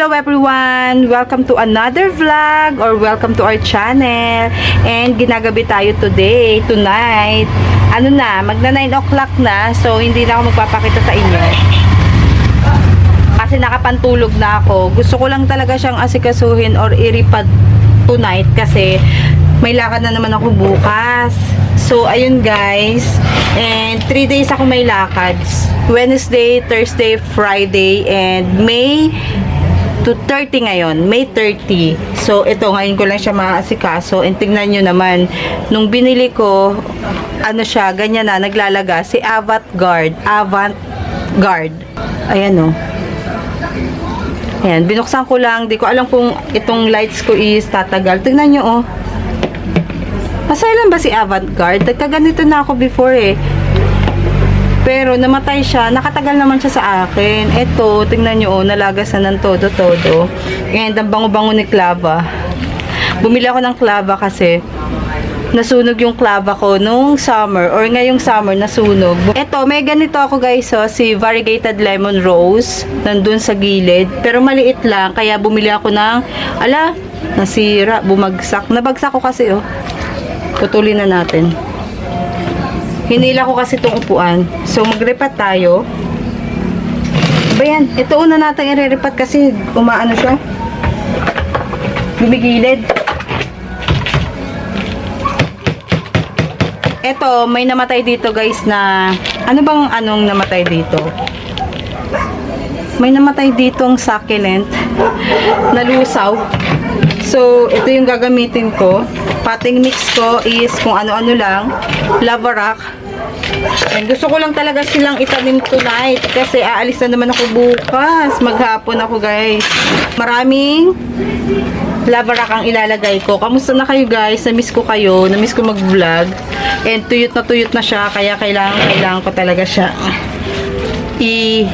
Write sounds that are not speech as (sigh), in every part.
Hello everyone! Welcome to another vlog or welcome to our channel. And ginagabi tayo today, tonight. Ano na, magna 9 o'clock na, so hindi na ako magpapakita sa inyo. Kasi nakapantulog na ako. Gusto ko lang talaga siyang asikasuhin or iripad tonight kasi may lakad na naman ako bukas. So, ayun guys. And 3 days ako may lakad. Wednesday, Thursday, Friday, and May to 30 ngayon. May 30. So, ito, ngayon ko lang siya maasikaso. And tingnan nyo naman, nung binili ko, ano siya, ganyan na, naglalaga, si Avant Guard. Avant Guard. Ayan o. Ayan, binuksan ko lang. Di ko alam kung itong lights ko is tatagal. Tingnan nyo, oh. Masailan ba si Avantgarde? Nagkaganito na ako before eh. Pero namatay siya, nakatagal naman siya sa akin. Ito, tingnan nyo, oh, nalagas na ng todo-todo. And ang bango-bango ni Clava. Bumili ako ng Clava kasi nasunog yung klava ko nung summer or ngayong summer nasunog. Ito, may ganito ako guys, oh, si variegated lemon rose nandun sa gilid. Pero maliit lang, kaya bumili ako ng, ala, nasira, bumagsak. Nabagsak ko kasi, oh. Putulin na natin. Hinila ko kasi itong upuan. So, magrepat tayo. Ba yan? Ito una natin i-repat kasi umaano siya. Lumigilid. Eto, may namatay dito guys na ano bang anong namatay dito? May namatay ditong succulent (laughs) na lusaw. So, ito yung gagamitin ko. Pating mix ko is kung ano-ano lang. Lava rock. And gusto ko lang talaga silang itanim tonight kasi aalis na naman ako bukas. Maghapon ako guys. Maraming lava rock ang ilalagay ko. Kamusta na kayo guys? Na-miss ko kayo. Na-miss ko mag-vlog. And tuyot na tuyot na siya. Kaya kailangan, kailangan ko talaga siya i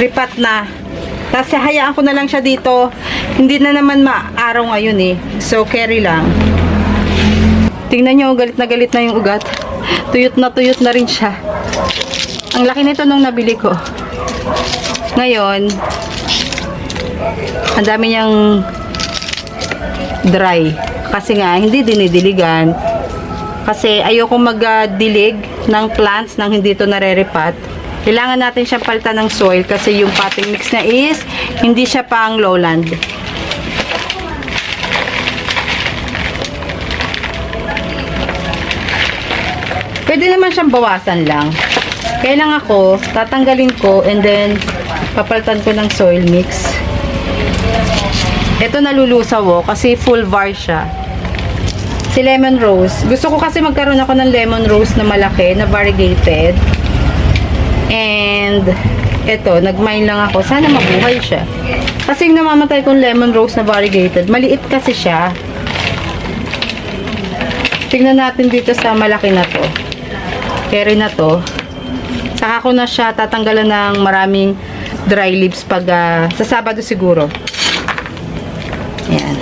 ripat na. Tapos hayaan ko na lang siya dito. Hindi na naman maaraw ngayon eh. So, carry lang. Tingnan nyo, galit na galit na yung ugat. Tuyot na tuyot na rin siya. Ang laki nito nung nabili ko. Ngayon, ang dami niyang dry. Kasi nga, hindi dinidiligan. Kasi ayoko mag-dilig ng plants nang hindi ito nareripat. Kailangan natin siyang palitan ng soil kasi yung potting mix niya is hindi siya pang lowland. Pwede naman siyang bawasan lang. Kaya lang ako, tatanggalin ko and then papalitan ko ng soil mix. Ito nalulusaw oh, kasi full var siya. Si lemon rose. Gusto ko kasi magkaroon ako ng lemon rose na malaki, na variegated. And, eto, nag-mine lang ako. Sana mabuhay siya. Kasi yung namamatay kong lemon rose na variegated, maliit kasi siya. Tingnan natin dito sa malaki na to. Carry na to. Saka ko na siya tatanggalan ng maraming dry leaves pag ah, sa Sabado siguro. Ayan.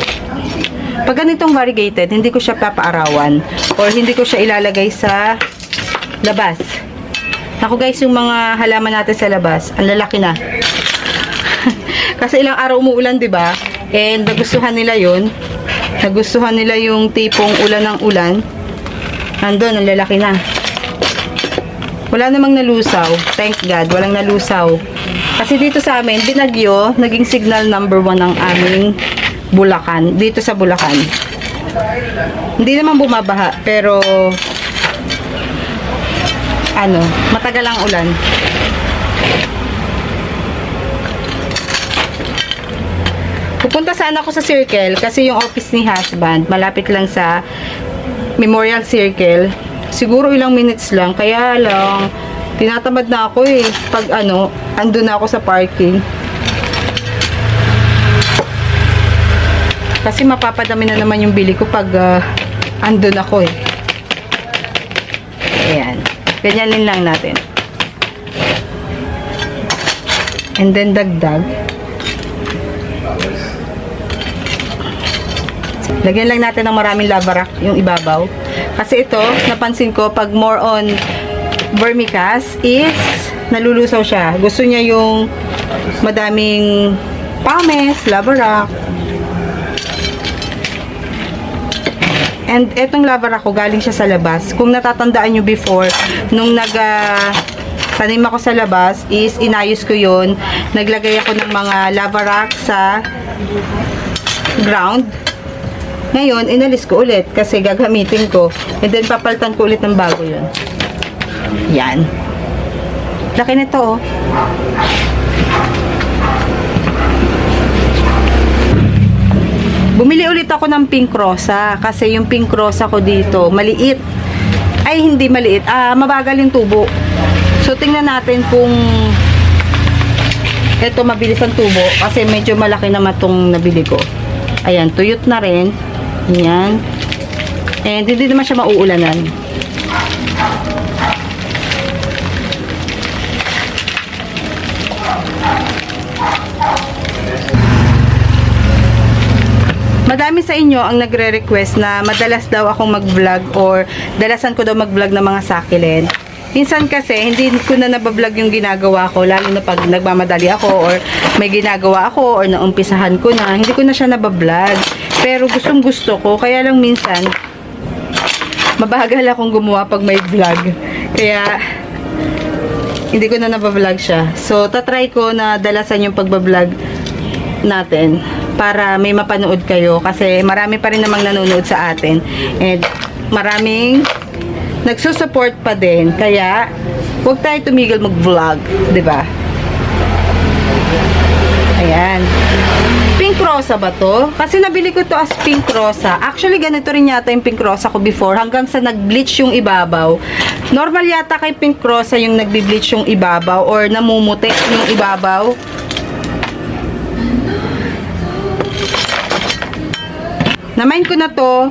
Pag ganitong variegated, hindi ko siya papaarawan or hindi ko siya ilalagay sa labas. Ako guys, yung mga halaman natin sa labas, ang lalaki na. (laughs) Kasi ilang araw umuulan, 'di ba? And nagustuhan nila 'yon. Nagustuhan nila yung tipong ulan ng ulan. Nandun, ang lalaki na. Wala namang nalusaw. Thank God, walang nalusaw. Kasi dito sa amin, binagyo, naging signal number one ng aming Bulacan. Dito sa Bulacan. Hindi naman bumabaha, pero ano, matagal ang ulan. Pupunta sana ako sa Circle kasi yung office ni husband malapit lang sa Memorial Circle. Siguro ilang minutes lang. Kaya lang, tinatamad na ako eh. Pag ano, andun na ako sa parking. Kasi mapapadami na naman yung bili ko pag ah, andun ako eh. Ayan. Ganyanin lang natin. And then dagdag. Lagyan lang natin ng maraming lava rock yung ibabaw. Kasi ito, napansin ko, pag more on vermicast is nalulusaw siya. Gusto niya yung madaming Pames, lava rock. And etong lava rock ko, galing siya sa labas. Kung natatandaan nyo before, nung nag tanim ako sa labas, is inayos ko yon Naglagay ako ng mga lava rock sa ground. Ngayon, inalis ko ulit kasi gagamitin ko. And then, papalitan ko ulit ng bago yun. Yan. Laki nito, oh. Bumili ulit ako ng pink rosa kasi yung pink rosa ko dito, maliit. Ay, hindi maliit. Ah, mabagal yung tubo. So, tingnan natin kung ito mabilis ang tubo kasi medyo malaki naman itong nabili ko. Ayan, tuyot na rin. Ayan. And hindi naman siya mauulanan. Madami sa inyo ang nagre-request na madalas daw akong mag-vlog or dalasan ko daw mag-vlog ng mga succulent. Minsan kasi, hindi ko na nabablog yung ginagawa ko, lalo na pag nagmamadali ako or may ginagawa ako or naumpisahan ko na, hindi ko na siya nabablog. Pero gustong gusto ko, kaya lang minsan, mabagal akong gumawa pag may vlog. Kaya, hindi ko na nabablog siya. So, tatry ko na dalasan yung pagbablog natin para may mapanood kayo kasi marami pa rin namang nanonood sa atin and maraming nagsusupport pa din kaya huwag tayo tumigil mag-vlog ba ayan pink rosa ba to? kasi nabili ko to as pink rosa actually ganito rin yata yung pink rosa ko before hanggang sa nag-bleach yung ibabaw normal yata kay pink rosa yung nagbi-bleach yung ibabaw or namumuti yung ibabaw Namain ko na to,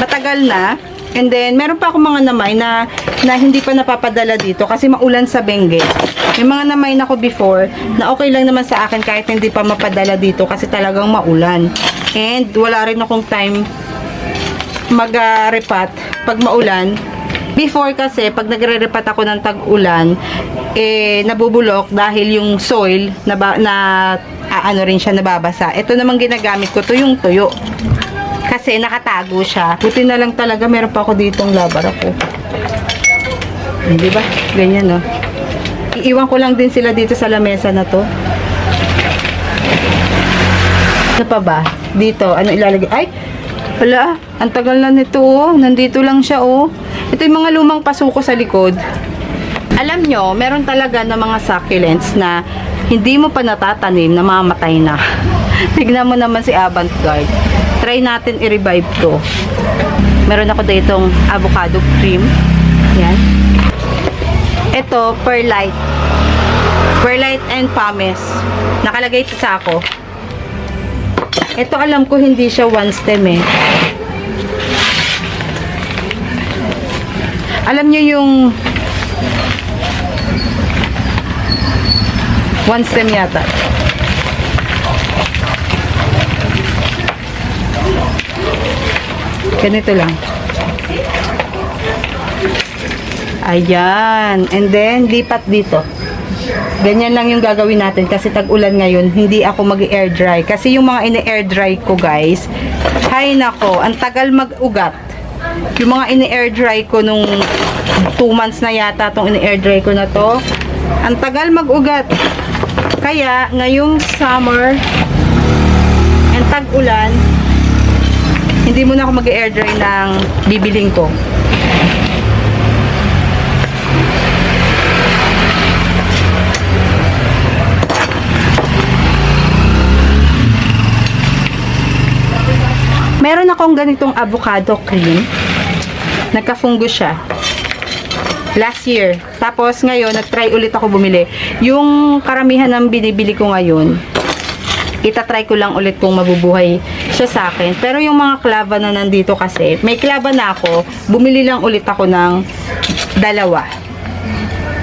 matagal na. And then, meron pa ako mga namay na, na hindi pa napapadala dito kasi maulan sa Benguet. May mga namay na ako before na okay lang naman sa akin kahit hindi pa mapadala dito kasi talagang maulan. And wala rin akong time mag-repat pag maulan. Before kasi, pag nagre-repat ako ng tag-ulan, eh, nabubulok dahil yung soil, na, na ano rin siya, nababasa. Ito namang ginagamit ko, to yung tuyo. Kasi nakatago siya. Buti na lang talaga, meron pa ako ditong labar ako. Hindi ba? Ganyan, no? Iiwan ko lang din sila dito sa lamesa na to. Ano pa ba? Dito, ano ilalagay? Ay! Wala, ang tagal na nito, oh. Nandito lang siya, oh. Ito yung mga lumang pasuko sa likod. Alam nyo, meron talaga ng mga succulents na hindi mo pa natatanim, namamatay na. (laughs) Tignan mo naman si Avantgarde. Try natin i-revive to. Meron ako ditong avocado cream. Yan. Ito, perlite. Perlite and pumice. Nakalagay ito sa ako. Ito alam ko hindi siya one stem eh. Alam nyo yung one stem yata. Ganito lang. Ayan. And then, lipat dito. Ganyan lang yung gagawin natin kasi tag-ulan ngayon, hindi ako mag-air dry. Kasi yung mga ini-air dry ko, guys, hay nako, ang tagal mag-ugat. Yung mga ini-air dry ko nung 2 months na yata tong ini-air dry ko na to, ang tagal mag-ugat. Kaya, ngayong summer and tag-ulan, hindi muna ako mag-air dry ng bibiling ko. Akong ganitong avocado cream. Nagka-fungo siya. Last year. Tapos ngayon, nag-try ulit ako bumili. Yung karamihan ng binibili ko ngayon, itatry ko lang ulit kung mabubuhay siya sa akin. Pero yung mga klaba na nandito kasi, may klaba na ako, bumili lang ulit ako ng dalawa.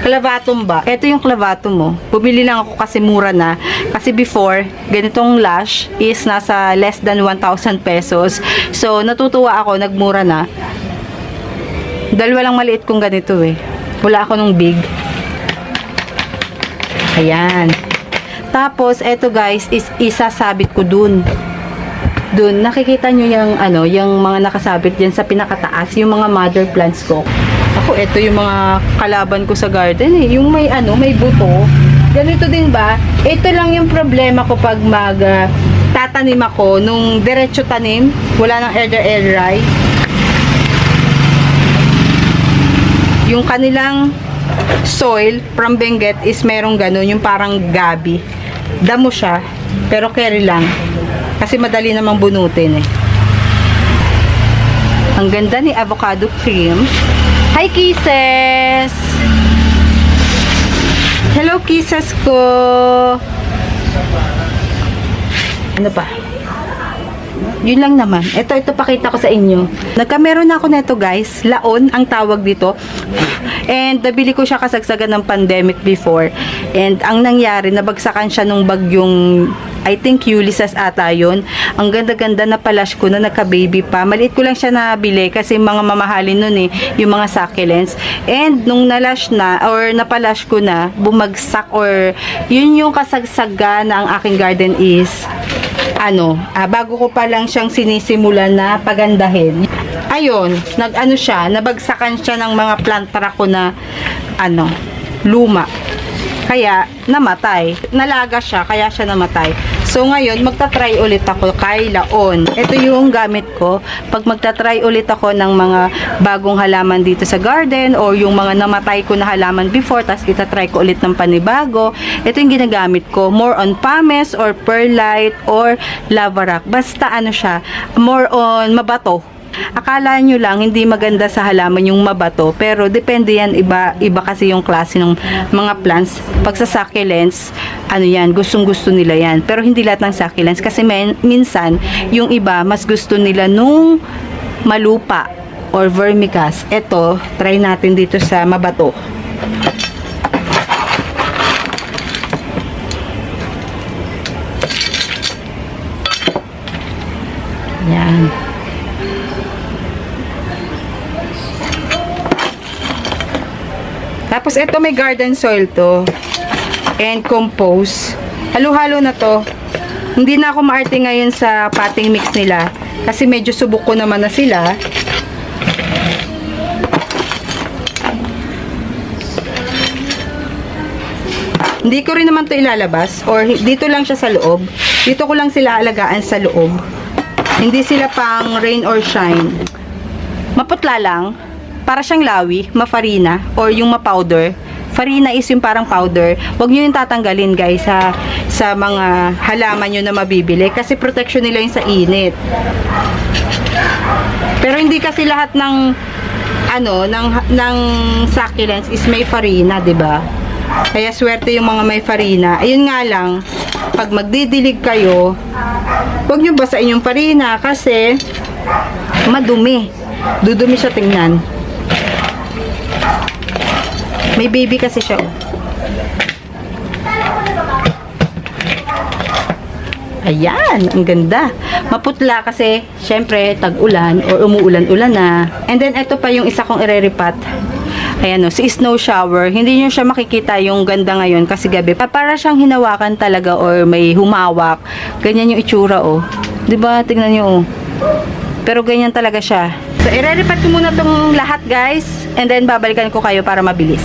Clavatum ba? Ito yung clavatum mo. Bumili lang ako kasi mura na. Kasi before, ganitong lash is nasa less than 1,000 pesos. So, natutuwa ako, nagmura na. Dalawa lang maliit kong ganito eh. Wala ako nung big. Ayan. Tapos, eto guys, is isasabit ko dun. Dun, nakikita nyo yung, ano, yung mga nakasabit dyan sa pinakataas, yung mga mother plants ko. Ako, eto yung mga kalaban ko sa garden eh. Yung may, ano, may buto. Ganito din ba? Ito lang yung problema ko pag mag ah, tatanim ako nung diretso tanim, wala nang air dry. Yung kanilang soil from Benguet is merong ganun, yung parang gabi. Damo siya, pero carry lang. Kasi madali namang bunutin eh. Ang ganda ni avocado cream. Hi, kisses! Hello, kisses ko! Ano pa? Yun lang naman. Ito, ito pakita ko sa inyo. Nagkameron na ako neto guys. Laon ang tawag dito. And nabili ko siya kasagsagan ng pandemic before. And ang nangyari, nabagsakan siya nung bagyong I think Ulysses ata yun. Ang ganda-ganda na palash ko na nagka-baby pa. Maliit ko lang siya nabili kasi mga mamahalin nun eh, yung mga succulents. And nung nalash na or napalash ko na, bumagsak or yun yung kasagsaga na ang aking garden is ano, ah, bago ko pa lang siyang sinisimulan na pagandahin. Ayun, nag-ano siya, nabagsakan siya ng mga plantara ko na ano, luma. Kaya namatay. Nalaga siya, kaya siya namatay. So ngayon, magta-try ulit ako kay Laon. Ito yung gamit ko. Pag magta-try ulit ako ng mga bagong halaman dito sa garden or yung mga namatay ko na halaman before, tapos itatry ko ulit ng panibago. Ito yung ginagamit ko. More on pumice or perlite or lava rock. Basta ano siya, more on mabato. Akala nyo lang hindi maganda sa halaman yung mabato pero depende yan iba iba kasi yung klase ng mga plants. Pag sa succulents ano yan gustong gusto nila yan. Pero hindi lahat ng succulents kasi men, minsan yung iba mas gusto nila nung malupa or vermicast eto try natin dito sa mabato. Yan Tapos ito may garden soil to. And compost. Halo-halo na to. Hindi na ako maarte ngayon sa potting mix nila. Kasi medyo subok ko naman na sila. Hindi ko rin naman to ilalabas. Or dito lang siya sa loob. Dito ko lang sila alagaan sa loob. Hindi sila pang rain or shine. Maputla lang para siyang lawi, mafarina, or yung ma-powder. Farina is yung parang powder. Huwag nyo yung tatanggalin guys sa, sa mga halaman nyo na mabibili kasi protection nila yung sa init. Pero hindi kasi lahat ng ano, ng, ng succulents is may farina, 'di ba? Kaya swerte yung mga may farina. Ayun nga lang, pag magdidilig kayo, huwag nyo basain yung farina kasi madumi. Dudumi siya tingnan. May baby kasi siya. oh. Ayan, ang ganda. Maputla kasi, syempre, tag-ulan or umuulan-ulan na. And then, ito pa yung isa kong ireripat. Ayan o, si snow shower. Hindi nyo siya makikita yung ganda ngayon kasi gabi. Pa- Para siyang hinawakan talaga or may humawak. Ganyan yung itsura o. 'Di ba Tingnan nyo o. Pero ganyan talaga siya. So, ireripat ko muna tong lahat guys. And then, babalikan ko kayo para mabilis.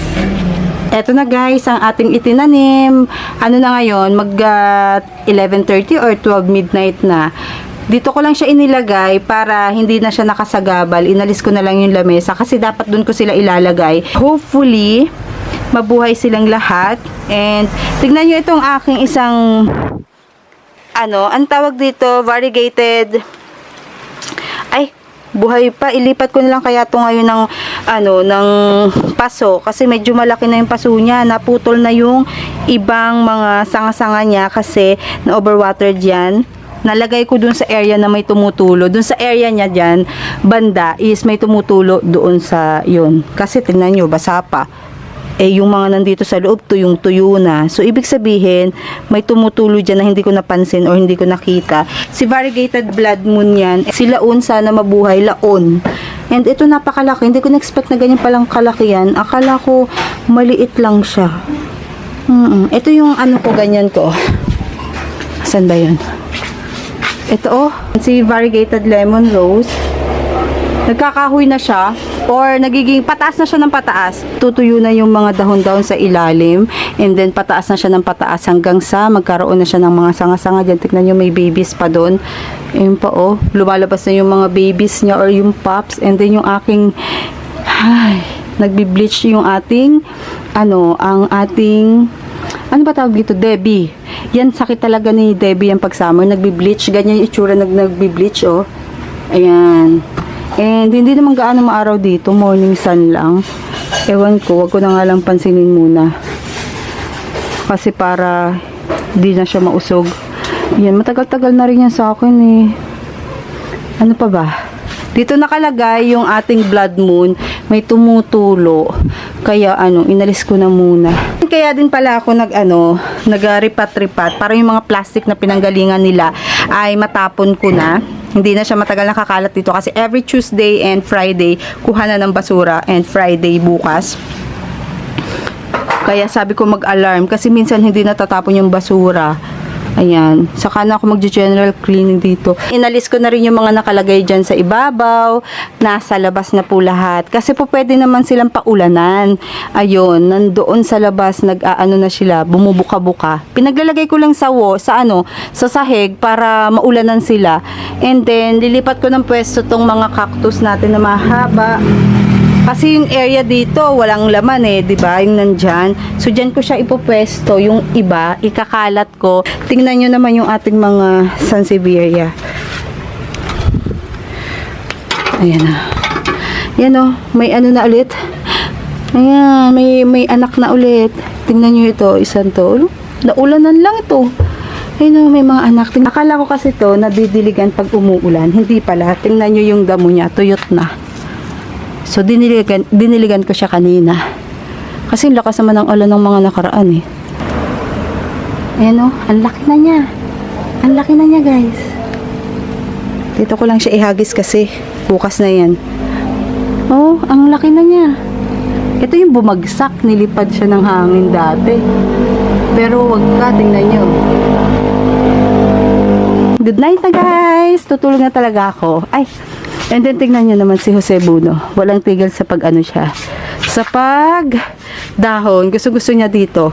Eto na guys, ang ating itinanim. Ano na ngayon, mag uh, 11.30 or 12 midnight na. Dito ko lang siya inilagay para hindi na siya nakasagabal. Inalis ko na lang yung lamesa kasi dapat dun ko sila ilalagay. Hopefully, mabuhay silang lahat. And tignan nyo itong aking isang ano, ang tawag dito, variegated ay buhay pa ilipat ko na lang kaya to ngayon ng ano ng paso. Kasi medyo malaki na yung paso niya. Naputol na yung ibang mga sanga-sanga niya kasi na overwater diyan nalagay ko dun sa area na may tumutulo. Dun sa area niya diyan banda is may tumutulo doon sa yun. Kasi tingnan nyo basa pa eh yung mga nandito sa loob tuyong tuyo na. So ibig sabihin, may tumutulo dyan na hindi ko napansin or hindi ko nakita. Si variegated blood moon yan, si laon sana mabuhay, laon. And ito napakalaki, hindi ko na-expect na ganyan palang kalaki yan. Akala ko maliit lang siya. Mm-mm. Ito yung ano ko, ganyan ko. Saan ba yun? Ito oh, si variegated lemon rose. Nagkakahoy na siya or nagiging pataas na siya ng pataas. Tutuyo na yung mga dahon-dahon sa ilalim and then pataas na siya ng pataas hanggang sa magkaroon na siya ng mga sanga-sanga dyan. Tignan nyo may babies pa doon. Ayun pa oh, lumalabas na yung mga babies niya or yung pups and then yung aking ay, nagbi-bleach yung ating ano, ang ating ano ba tawag dito? Debbie. Yan, sakit talaga ni Debbie yung pag summer. Nagbi-bleach. Ganyan yung itsura nag nagbi-bleach, oh. Ayan. And hindi naman gaano maaraw dito. Morning sun lang. Ewan ko, wag ko na nga lang pansinin muna. Kasi para di na siya mausog. Yan, matagal-tagal na rin yan sa akin eh. Ano pa ba? Dito nakalagay yung ating blood moon. May tumutulo. Kaya ano, inalis ko na muna. Kaya din pala ako nag ano, nag-ripat-ripat para yung mga plastic na pinanggalingan nila ay matapon ko na. Hindi na siya matagal nakakalat dito kasi every Tuesday and Friday kuha na ng basura and Friday bukas. Kaya sabi ko mag-alarm kasi minsan hindi natatapon yung basura. Ayan. Saka na ako mag-general cleaning dito. Inalis ko na rin yung mga nakalagay dyan sa ibabaw. Nasa labas na po lahat. Kasi po pwede naman silang paulanan. Ayun. Nandoon sa labas, nag-aano na sila. Bumubuka-buka. Pinaglalagay ko lang sa wo, sa ano, sa sahig para maulanan sila. And then, lilipat ko ng pwesto tong mga cactus natin na mahaba. Kasi yung area dito, walang laman eh, di ba? Yung nandyan. So, dyan ko siya ipopwesto. Yung iba, ikakalat ko. Tingnan nyo naman yung ating mga Sansevieria. Ayan na. Yan o, may ano na ulit. Ayan, may, may anak na ulit. Tingnan nyo ito, isang to. Naulanan lang ito. Ayun o, may mga anak. Akala ko kasi to nadidiligan pag umuulan. Hindi pala. Tingnan nyo yung damo niya. Tuyot na. So, diniligan, diniligan ko siya kanina. Kasi ang lakas naman ng ulan ng mga nakaraan eh. Ayan o, ang laki na niya. Ang laki na niya guys. Dito ko lang siya ihagis kasi bukas na yan. Oh, ang laki na niya. Ito yung bumagsak, nilipad siya ng hangin dati. Pero wag ka, tingnan nyo. Good night na guys! Tutulog na talaga ako. Ay, and then tingnan nyo naman si Jose Buno. Walang tigil sa pag ano siya. Sa pag dahon. Gusto gusto niya dito.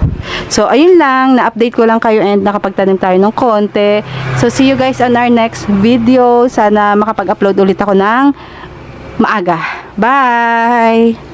So, ayun lang. Na-update ko lang kayo and nakapagtanim tayo ng konti. So, see you guys on our next video. Sana makapag-upload ulit ako ng maaga. Bye!